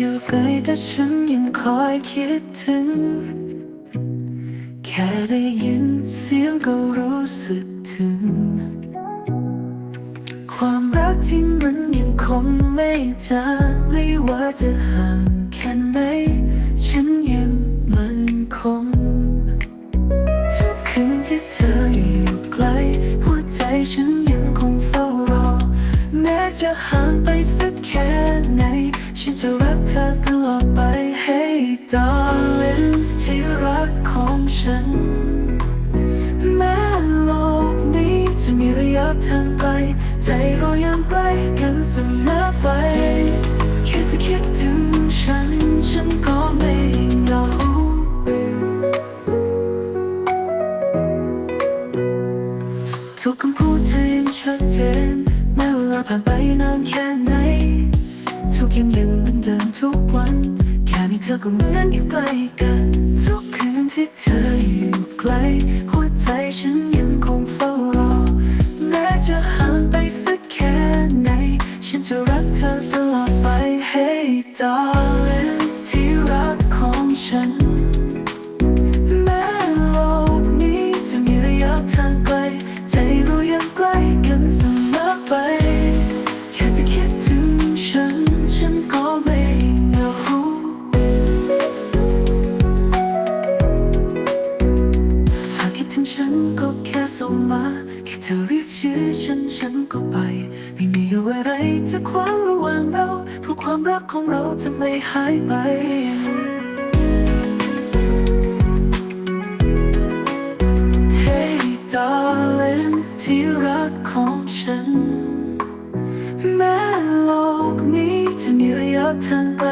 ยู่ไกลแต่ฉันยังคอยคิดถึง แค่ได้ยินเสียงก็รู้สึกถึง ความรักที่มันยังคงไม่จางไม่ว่าจะห่างแค่ไหน ระยะทางไกล ใจเรายังใกล้กันเสมอไป แค่จะคิดถึงฉัน ฉันก็ไม่เหงาทุกคำพูดเธอยังชัดเจนแม้เวลาผ่านไปนานแค่ไหน ทุกอย่างยังเหมือนเดิมทุกวัน แค่มีเธอก็เหมือนอยู่ใกล้กัน ทุกคืนที่เธอ darling ที่รักของฉัน แม้โลกนี้จะมีระยะทางไกล ใจเรายังใกล้กันเสมอไป แค่จะคิดถึงฉัน ฉันก็ไม่เหงาถ้าคิดถึงฉันก็แค่ส่งมาแค่เธอรียก ชื่อฉันฉันก็ไป ไม่มีอะไรจะขวางระหว่างเราเพราะความรักของเราจะไม่หายไป Hey darling ที่รักของฉัน แม้โลกนี้จะมีระยะทางไกล